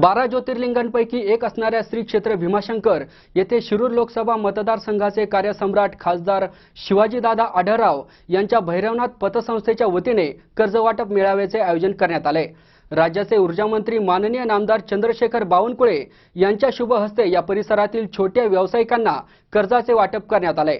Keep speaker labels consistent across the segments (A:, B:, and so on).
A: बारा ज्योतिर्लिंगांपैकी एक असणाऱ्या श्री क्षेत्र भीमाशंकर येथे शिरूर लोकसभा मतदारसंघाचे कार्यसम्राट खासदार शिवाजीदादा आढळराव यांच्या भैरवनाथ पतसंस्थेच्या वतीने कर्जवाटप मेळाव्याचे आयोजन करण्यात आले. राज्याचे ऊर्जामंत्री माननीय नामदार चंद्रशेखर बावनकुळे यांच्या शुभ हस्ते या परिसरातील छोट्या व्यावसायिकांना कर्जाचे वाटप करण्यात आले.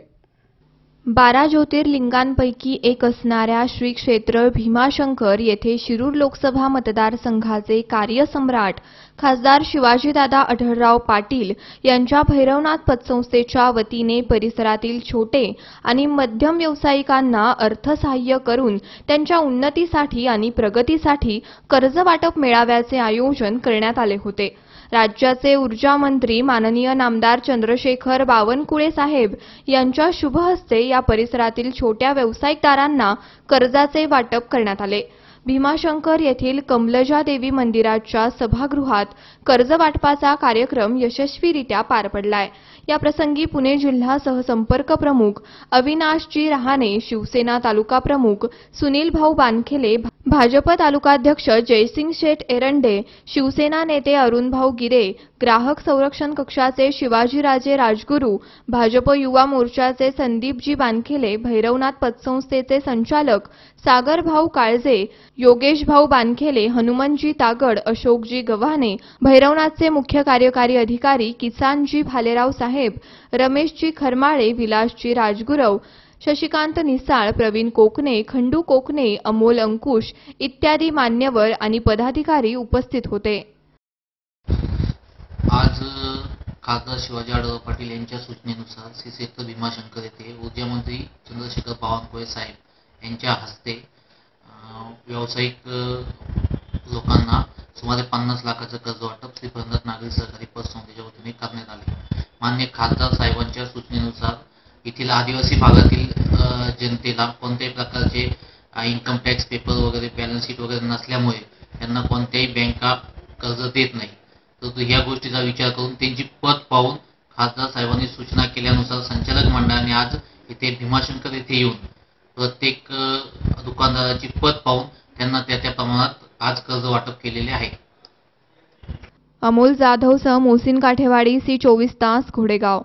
B: बारा ज्योतिर्लिंगांपैकी एक असणाऱ्या श्री क्षेत्र भीमाशंकर येथे शिरूर लोकसभा मतदारसंघाचे कार्यसम्राट खासदार शिवाजीदादा अढळराव पाटील यांच्या भैरवनाथ पतसंस्थेच्या वतीने परिसरातील छोटे आणि मध्यम व्यावसायिकांना अर्थसहाय्य करून त्यांच्या उन्नतीसाठी आणि प्रगतीसाठी कर्ज वाटप मेळाव्याचे आयोजन करण्यात आले होते. राज्याचे ऊर्जा मंत्री माननीय नामदार चंद्रशेखर बावनकुळे साहेब यांच्या शुभहस्ते या परिसरातील छोट्या व्यावसायिकदारांना कर्जाचे वाटप करण्यात आले. भीमाशंकर येथील कमलजा देवी मंदिराच्या सभागृहात कर्ज वाटपाचा कार्यक्रम यशस्वीरित्या पार पडलाय. या प्रसंगी पुणे जिल्हा सहसंपर्क प्रमुख अविनाशजी रहाणे शिवसेना तालुका प्रमुख सुनील भाऊ बानखेले भाजप तालुकाध्यक्ष जयसिंग शेठ एरंडे शिवसेना नेते अरुणभाऊ गिरे ग्राहक संरक्षण कक्षाचे शिवाजीराजे राजगुरू भाजप युवा मोर्चाचे संदीपजी बानखेले भैरवनाथ पतसंस्थेचे संचालक सागरभाऊ काळजे योगेशभाऊ बानखेले हनुमनजी तागड अशोकजी गव्हाणे भैरवनाथचे मुख्य कार्यकारी अधिकारी किसानजी भालेराव साहेब रमेशजी खरमाळे विलासजी राजगुरव शशिकांत निसाळ प्रवीण कोकणे खंडू कोकणे अमोल अंकुश इत्यादी मान्यवर आणि पदाधिकारी उपस्थित होते.
C: आज खासदार शिवाजी आढळराव पाटील यांच्या सूचनेनुसार श्री क्षेत्र भीमाशंकर येथे ऊर्जामंत्री चंद्रशेखर बावनकुळे साहेब यांच्या हस्ते व्यावसायिक लोकांना सुमारे पन्नास लाखाचं कर्ज वाटप श्री प्रंदात नागरी सहकारी पतसंस्थेच्या वतीने करण्यात आले. मान्य खासदार साहेबांच्या सूचनेनुसार येथील आदिवासी भागातील जनतेला कोणत्याही प्रकारचे इन्कम टॅक्स पेपर वगैरे बॅलन्स शीट वगैरे नसल्यामुळे त्यांना कोणत्याही बँका कर्ज देत नाही. तर ह्या गोष्टीचा विचार करून त्यांची पद पाहून खासदार साहेबांनी सूचना केल्यानुसार संचालक मंडळाने आज इथे भीमाशंकर येथे येऊन प्रत्येक दुकानदाराची पद पाहून त्यांना त्या त्या प्रमाणात आज कर्ज वाटप केलेले आहे.
B: अमोल जाधवसह मोहसिन काठेवाडी सी चोवीस तास घोडेगाव.